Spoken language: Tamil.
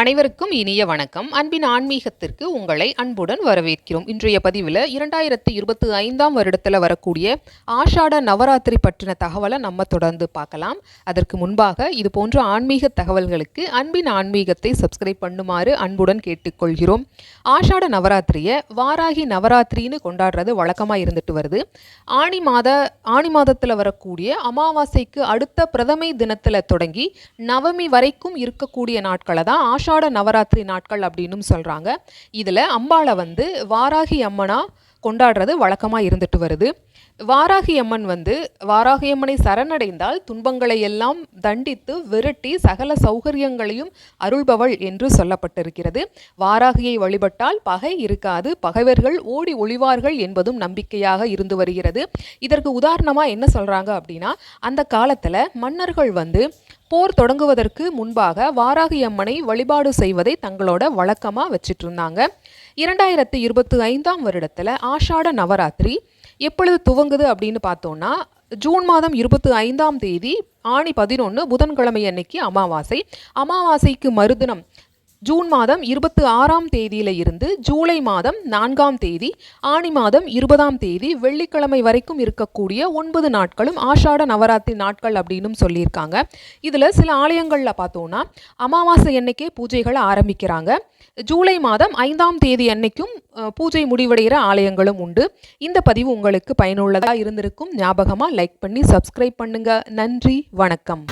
அனைவருக்கும் இனிய வணக்கம். அன்பின் ஆன்மீகத்திற்கு உங்களை அன்புடன் வரவேற்கிறோம். இன்றைய பதிவில் இரண்டாயிரத்தி இருபத்தி ஐந்தாம் வருடத்தில் வரக்கூடிய ஆஷாட நவராத்திரி பற்றின தகவலை நம்ம தொடர்ந்து பார்க்கலாம். அதற்கு முன்பாக இது போன்ற ஆன்மீக தகவல்களுக்கு அன்பின் ஆன்மீகத்தை சப்ஸ்கிரைப் பண்ணுமாறு அன்புடன் கேட்டுக்கொள்கிறோம். ஆஷாட நவராத்திரியை வாராகி நவராத்திரின்னு கொண்டாடுறது வழக்கமாக இருந்துட்டு வருது. ஆணி மாத ஆணி மாதத்தில் வரக்கூடிய அமாவாசைக்கு அடுத்த பிரதமை தினத்தில் தொடங்கி நவமி வரைக்கும் இருக்கக்கூடிய நாட்களை தான் ஆஷாட நவராத்திரி நாட்கள் அப்படின்னும் சொல்கிறாங்க இதில் அம்பாளை வந்து வாராகி அம்மனாக கொண்டாடுறது வழக்கமாக இருந்துட்டு வருது. வாராகி அம்மன் வந்து வாராகி அம்மனை சரணடைந்தால் துன்பங்களை எல்லாம் தண்டித்து விரட்டி சகல சௌகரியங்களையும் அருள்பவள் என்று சொல்லப்பட்டிருக்கிறது. வாராகியை வழிபட்டால் பகை இருக்காது பகைவர்கள் ஓடி ஒளிவார்கள் என்பதும் நம்பிக்கையாக இருந்து வருகிறது. இதற்கு உதாரணமாக என்ன சொல்கிறாங்க அப்படின்னா அந்த காலத்தில் மன்னர்கள் வந்து போர் தொடங்குவதற்கு முன்பாக வாராகி அம்மனை வழிபாடு செய்வதை தங்களோட வழக்கமாக வச்சிட்டு இருந்தாங்க இரண்டாயிரத்தி இருபத்தி ஐந்தாம் வருடத்தில் ஆஷாட நவராத்திரி எப்பொழுது துவங்குது அப்படின்னு பார்த்தோன்னா ஜூன் மாதம் இருபத்தி ஐந்தாம் தேதி ஆணி பதினொன்று புதன்கிழமை அன்னைக்கு அமாவாசை. அமாவாசைக்கு மறுதினம் ஜூன் மாதம் இருபத்தி ஆறாம் தேதியில இருந்து ஜூலை மாதம் நான்காம் தேதி ஆணி மாதம் இருபதாம் தேதி வெள்ளிக்கிழமை வரைக்கும் இருக்கக்கூடிய ஒன்பது நாட்களும் ஆஷாட நவராத்திரி நாட்கள் அப்படின்னும் சொல்லியிருக்காங்க. இதில் சில ஆலயங்களில் பார்த்தோன்னா அமாவாசை அன்னைக்கே பூஜைகளை ஆரம்பிக்கிறாங்க. ஜூலை மாதம் ஐந்தாம் தேதி அன்னைக்கும் பூஜை முடிவடைகிற ஆலயங்களும் உண்டு. இந்த பதிவு உங்களுக்கு பயனுள்ளதாக இருந்திருக்கும் ஞாபகமாக லைக் பண்ணி சப்ஸ்கிரைப் பண்ணுங்கள் நன்றி வணக்கம்.